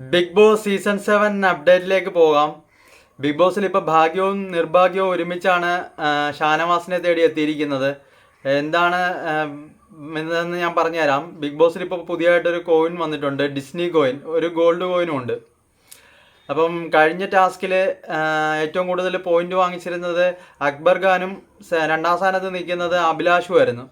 Big boss season seven അപ്ഡേറ്റിലേക്ക് പോകാം. Big ബോസിൽ ഇപ്പോൾ ഭാഗ്യവും നിർഭാഗ്യവും ഒരുമിച്ചാണ് ഷാനവാസിനെ തേടി എത്തിയിരിക്കുന്നത്. എന്താണ് എന്താണെന്ന് ഞാൻ പറഞ്ഞുതരാം. ബിഗ് ബോസിൽ ഇപ്പോൾ പുതിയതായിട്ടൊരു കോയിൻ വന്നിട്ടുണ്ട് ഡിസ്നി കോയിൻ ഒരു ഗോൾഡ് കോയിനും ഉണ്ട്. അപ്പം കഴിഞ്ഞ ടാസ്കിൽ ഏറ്റവും കൂടുതൽ പോയിന്റ് വാങ്ങിച്ചിരുന്നത് അക്ബർ ഖാനും രണ്ടാം സ്ഥാനത്ത് നിൽക്കുന്നത് അഭിലാഷുമായിരുന്നു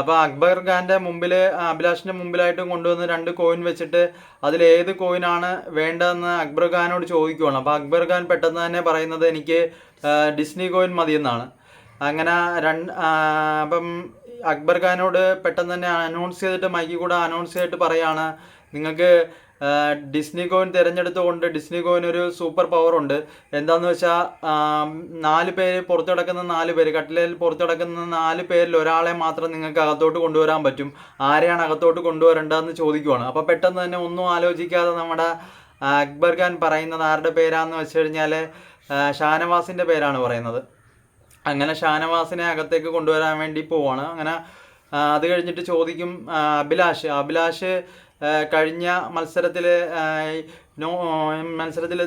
അപ്പോൾ അക്ബർ ഖാന്റെ മുമ്പിൽ അഭിലാഷിന്റെ മുമ്പിലായിട്ടും കൊണ്ടുവന്ന് രണ്ട് കോയിൻ വെച്ചിട്ട് അതിൽ ഏത് കോയിനാണ് വേണ്ടതെന്ന് അക്ബർ ഖാനോട് ചോദിക്കുവാണ്. അപ്പോൾ അക്ബർ ഖാൻ പെട്ടെന്ന് തന്നെ പറയുന്നത് എനിക്ക് ഡിസ്നി കോയിൻ മതിയെന്നാണ്. അങ്ങനെ രണ്ട് അപ്പം അക്ബർ ഖാനോട് പെട്ടെന്ന് തന്നെ അനൗൺസ് ചെയ്തിട്ട് മൈക്കിൽ കൂടെ അനൗൺസ് ചെയ്തിട്ട് പറയാണ് നിങ്ങൾക്ക് ഡിസ്നി കോയിൻ തിരഞ്ഞെടുത്തുകൊണ്ട് ഡിസ്നി കോയിൻ ഒരു സൂപ്പർ പവർ ഉണ്ട് എന്താന്ന് വെച്ചാൽ നാല് പേര് പുറത്തു കിടക്കുന്ന നാല് പേര് കട്ടിലയിൽ പുറത്തു കിടക്കുന്ന നാല് പേരിൽ ഒരാളെ മാത്രം നിങ്ങൾക്ക് അകത്തോട്ട് കൊണ്ടുവരാൻ പറ്റും. ആരെയാണ് അകത്തോട്ട് കൊണ്ടുവരേണ്ടതെന്ന് ചോദിക്കുവാണ്. അപ്പോൾ പെട്ടെന്ന് തന്നെ ഒന്നും ആലോചിക്കാതെ നമ്മുടെ അക്ബർ ഖാൻ പറയുന്നത് ആരുടെ പേരാന്ന് വെച്ച് കഴിഞ്ഞാൽ ഷാനവാസിന്റെ പേരാണ് പറയുന്നത്. അങ്ങനെ ഷാനവാസിനെ അകത്തേക്ക് കൊണ്ടുവരാൻ വേണ്ടി പോവാണ്. അങ്ങനെ അത് കഴിഞ്ഞിട്ട് ചോദിക്കും അഭിലാഷ്. അഭിലാഷ് കഴിഞ്ഞ മത്സരത്തിൽ നോ മത്സരത്തിൽ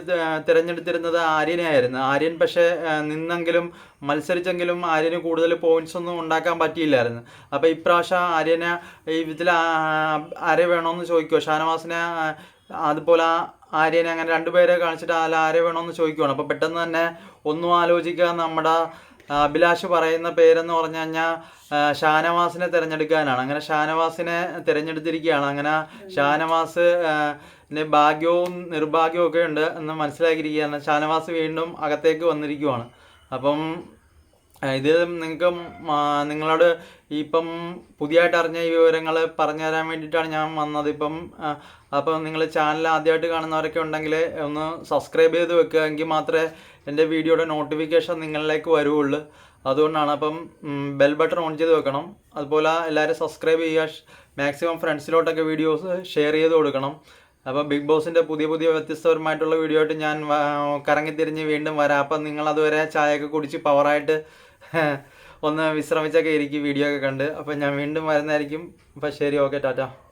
തിരഞ്ഞെടുത്തിരുന്നത് ആര്യനെയായിരുന്നു ആര്യൻ പക്ഷേ നിന്നെങ്കിലും മത്സരിച്ചെങ്കിലും ആര്യന് കൂടുതൽ പോയിന്റ്സ് ഒന്നും ഉണ്ടാക്കാൻ പറ്റിയില്ലായിരുന്നു. അപ്പോൾ ഇപ്രാവശ്യം ആര്യനെ ഇതിൽ ആരെ വേണമെന്ന് ചോദിക്കുമോ ഷാനവാസിനെ അതുപോലെ ആര്യനെ അങ്ങനെ രണ്ടുപേരെ കാണിച്ചിട്ട് അതിൽ ആരെ വേണമെന്ന് ചോദിക്കുവാണ്. അപ്പോൾ പെട്ടെന്ന് തന്നെ ഒന്നും ആലോചിക്കാതെ നമ്മുടെ അഭിലാഷ് പറയുന്ന പേരെന്ന് പറഞ്ഞു കഴിഞ്ഞാൽ ഷാനവാസിനെ തിരഞ്ഞെടുക്കാനാണ്. അങ്ങനെ ഷാനവാസിനെ തിരഞ്ഞെടുത്തിരിക്കുകയാണ്. അങ്ങനെ ഷാനവാസ് ഭാഗ്യവും നിർഭാഗ്യവും ഒക്കെ ഉണ്ട് എന്ന് മനസ്സിലാക്കിയിരിക്കുകയാണ്. ഷാനവാസ് വീണ്ടും അകത്തേക്ക് വന്നിരിക്കുവാണ്. അപ്പം ഇത് നിങ്ങൾക്ക് നിങ്ങളോട് ഇപ്പം പുതിയതായിട്ട് അറിഞ്ഞ ഈ വിവരങ്ങൾ പറഞ്ഞു തരാൻ വേണ്ടിയിട്ടാണ് ഞാൻ വന്നത്. ഇപ്പം അപ്പം നിങ്ങൾ ചാനൽ ആദ്യമായിട്ട് കാണുന്നവരൊക്കെ ഉണ്ടെങ്കിൽ ഒന്ന് സബ്സ്ക്രൈബ് ചെയ്ത് വെക്കുക. എങ്കിൽ മാത്രമേ എന്റെ വീഡിയോയുടെ നോട്ടിഫിക്കേഷൻ നിങ്ങളിലേക്ക് വരുള്ളൂ അതുകൊണ്ടാണ് അപ്പം ബെൽ ബട്ടൺ ഓൺ ചെയ്ത് വെക്കണം. അതുപോലെ എല്ലാവരും സബ്സ്ക്രൈബ് ചെയ്യുക. മാക്സിമം ഫ്രണ്ട്സിലോട്ടൊക്കെ വീഡിയോസ് ഷെയർ ചെയ്ത് കൊടുക്കണം. അപ്പോൾ ബിഗ് ബോസിന്റെ പുതിയ പുതിയ വ്യത്യസ്തപരമായിട്ടുള്ള വീഡിയോ ആയിട്ട് ഞാൻ കറങ്ങിത്തിരിഞ്ഞ് വീണ്ടും വരാം. അപ്പം നിങ്ങൾ അതുവരെ ചായയൊക്കെ കുടിച്ച് പവറായിട്ട് ഒന്ന് വിശ്രമിച്ചൊക്കെ ഇരിക്കും. വീഡിയോ ഒക്കെ കണ്ട്. അപ്പം ഞാൻ വീണ്ടും വരുന്നതായിരിക്കും. അപ്പം ശരി ഓക്കെ ടാറ്റ.